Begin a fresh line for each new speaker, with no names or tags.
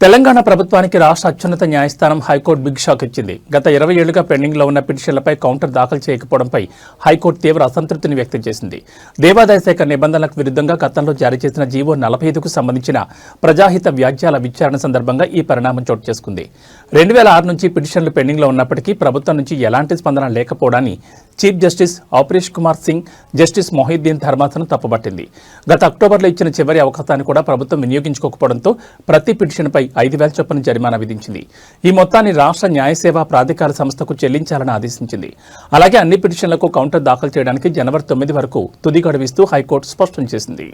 తెలంగాణ ప్రభుత్వానికి రాష్ట్ర అత్యున్నత న్యాయస్థానం హైకోర్టు బిగ్ షాక్ ఇచ్చింది. గత ఇరవై ఏళ్ళుగా పెండింగ్లో ఉన్న పిటిషన్లపై కౌంటర్ దాఖలు చేయకపోవడంపై హైకోర్టు తీవ్ర అసంతృప్తిని వ్యక్తం చేసింది. దేవాదాయ శాఖ నిబంధనలకు విరుద్ధంగా గతంలో జారీ చేసిన జీవో నలభై ఐదుకు సంబంధించిన ప్రజాహిత వ్యాజ్యాల విచారణ సందర్భంగా ఈ పరిణామం చోటు చేసుకుంది. రెండు వేల ఆరు నుంచి పిటిషన్లు పెండింగ్లో ఉన్నప్పటికీ ప్రభుత్వం నుంచి ఎలాంటి స్పందన లేకపోవడాన్ని chief justice Aparesh Kumar Singh justice Mohiuddin ధర్మాసనం తప్పుపట్టింది. గత అక్టోబర్లో ఇచ్చిన చివరి అవకాశాన్ని కూడా ప్రభుత్వం వినియోగించుకోకపోవడంతో ప్రతి పిటిషన్పై ఐదు వేల చొప్పున జరిమానా విధించింది. ఈ మొత్తాన్ని రాష్ట్ర న్యాయసేవా ప్రాధికార సంస్థకు చెల్లించాలని ఆదేశించింది. అలాగే అన్ని పిటిషన్లకు కౌంటర్ దాఖలు చేయడానికి జనవరి తొమ్మిది వరకు తుది గడువిస్తూ హైకోర్టు స్పష్టం చేసింది.